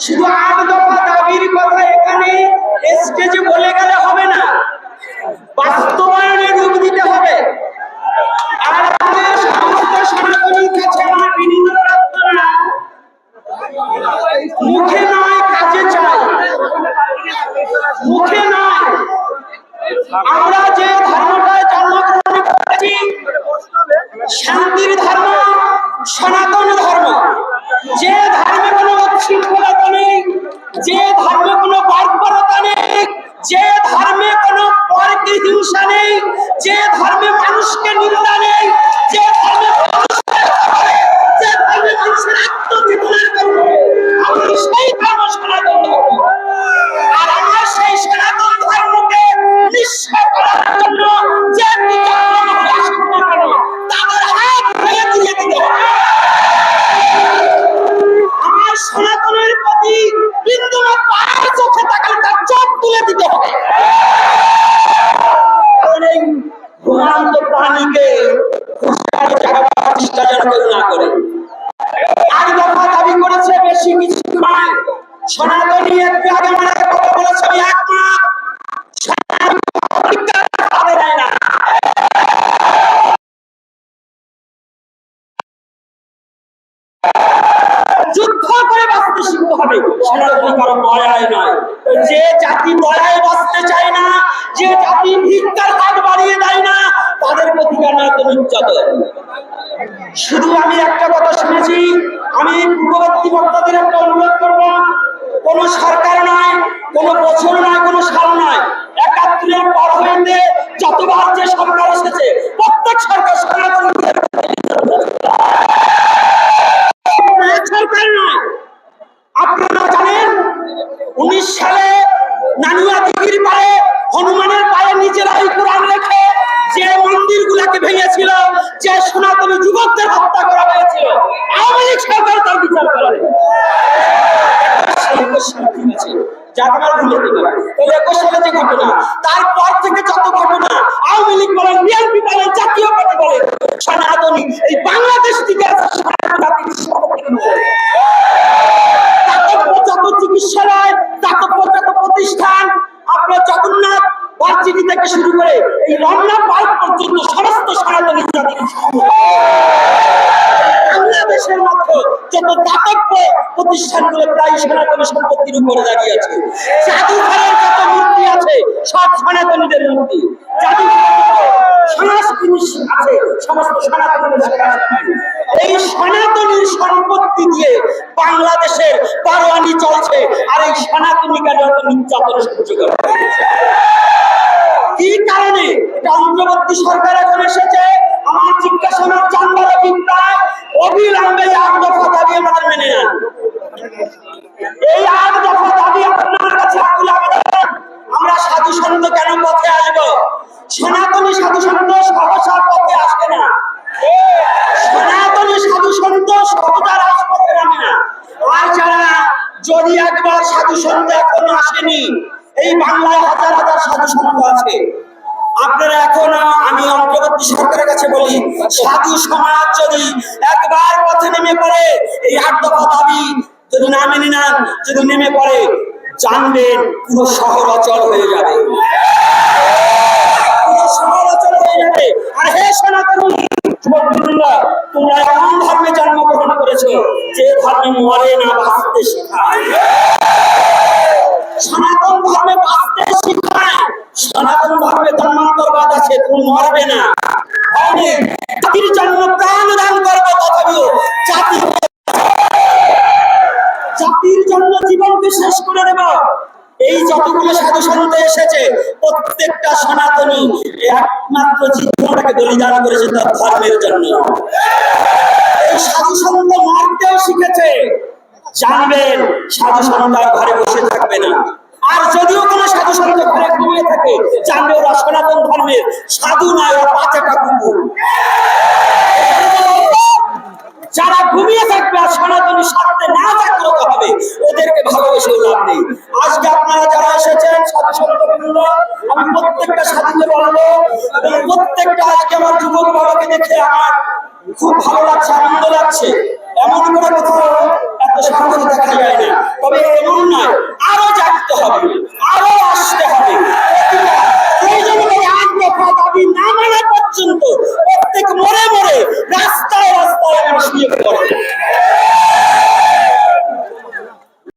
শুধু আট দফা দাবির কথা এখানে স্টেজে বলে গেলে হবে না। বাস্তবায়নে রূপ দিতে হবে। আর আমাদের মুখে নয় কাজে চাই। মুখে নয়। আমরা যে শান্তির ধর্ম, সনাতন ধর্ম যে ধর্মে কোনো উচ্ছৃঙ্খলতা নেই যে ধর্মে কোনো বর্বরতা নেই যে ধর্মে পরকে হিংসা নেই যে ধর্মে মানুষকে নিন্দা নেই যে ধর্মে মানুষকে করে, যে ধর্মে মানুষের আত্মচেতনা করবে আমি সেই ধর্ম সনাতন ধর্ম আর আমার সেই সনাতন ধর্মকে নিঃস্ব করার জন্য যে বিচক্ষণ আসুন না কেন তাদের হাত ভেঙে দিয়ে দিতে হবে আমার সনাতনের প্রতি বিন্দুমাত্র আর চোখে তাকালে তার চোখ তুলে দিতে হবে কারণ এই ঘুমান্ত প্রাণীকে হুঁশিয়ারি কেউ না করে। আর দফা দাবি করেছে বেশি কিছু নয়। সনাতনী আগে কথা বলেছে, আমি যে জাতি দয়ায় বাঁচতে চায় না, যে জাতি ভিক্ষার হাত বাড়িয়ে দেয় না তাদের প্রতি শুধু আমি একটা কথা শুনেছি, আমি পূর্ববর্তী বক্তাদের একটা অনুরোধ করব, কোন সরকার নয়, কোন বছর নয় যে সনাতনী যুবকদের হত্যা করা হয়েছিল। আওয়ামী লীগ সরকার তার বিচার করে যে তারপর থেকে জাতীয় বলেন, সনাতনী, এই বাংলাদেশ থেকে আছে সনাতন জাতির সর্বপ্রথম। দাতব্য যত চিকিৎসালয় দাতব্য যত প্রতিষ্ঠান আপনার জগন্নাথ ভার্সিটি থেকে শুরু করে এই রমনা পার্ক পর্যন্ত সমস্ত সনাতনী বাংলাদেশের মধ্যে যত দাতব্য প্রতিষ্ঠানগুলো প্রায় সনাতনী সম্পত্তির উপরে দাঁড়িয়ে আছে, জাদুঘরের যত মূর্তি আছে, সব সনাতনীদের মূর্তি। যত সমস্ত এই সনাতনীর সম্পত্তি দিয়ে বাংলাদেশের বারোয়ানি চলছে, আর এই সনাতনী কেন নির্যাতন সহ্য করে কারণে অন্তর্বর্তী সরকার এখন এসেছে। আমার জিজ্ঞাসার জানবার অভিপ্রায় অবিলম্বে আট দফা দাবি আমাদের মেনে নেন। এই আট দফা দাবি আপনার কাছে আকুল আবেদন? আমরা সাধু সন্ত কেন পথে আসব? সনাতনী সাধু সন্ত সহসা পথে আসবে না। সনাতনী সাধু সন্ত সহজা রাজপথে নামে না। আর যারা যদি একবার সাধু সন্ত এখনও আসেনি, এই বাংলায় হাজার হাজার সাধু সন্ত আছে। আপনারা এখনও আমি অন্তর্বর্তী সরকারের কাছে বলি, সাধু সমাজ যদি একবার পথে নেমে পড়ে, এই আট দফা দাবি যদি না মেনে নেন, যদি নেমে পড়ে, জানবেন পুরো শহর অচল হয়ে যাবে। পুরো অচল হয়ে যাবে। আর হে তোমরা এমন ধর্মে জন্মগ্রহণ করেছ, যে ধর্মে মরে না সনাতন ধর্মে বাঁচতে শিখায়। সনাতন ধর্মে জন্মান্তরবাদ আছে, তুমি মরবে না। জাতির জন্য প্রাণ দান তথাপিও জাতি জাতির জন্য জীবনকে শেষ করে দেব। এই যতগুলো সাধু সন্ত এসেছে, প্রত্যেকটা সনাতনী একমাত্র জীবনটাকে বলিদান করেছে তার ধর্মের জন্য। এই সাধু সন্ত মারতেও শিখেছে। জানবেন, সাধু সন্ত ঘরে বসে থাকবে না আর যদিও কোনো সাধু সন্ত ঘরে ঘুমিয়ে থাকে জানবে ওরা সনাতন ধর্মের সাধু নয়, ওরা পাঁচাটা কুকুর। যারা ঘুমিয়ে থাকবে আর সনাতনী স্বার্থে না জাগ্রত হবে, ওদেরকে ভালোবেসে লাভ নেই। আজকে আপনারা যারা এসেছেন সাধু সন্তবৃন্দ আমি প্রত্যেকটা সাধুকে বলব প্রত্যেকটা আজকে আমার যুবক বাবাকে দেখে আমার খুব ভালো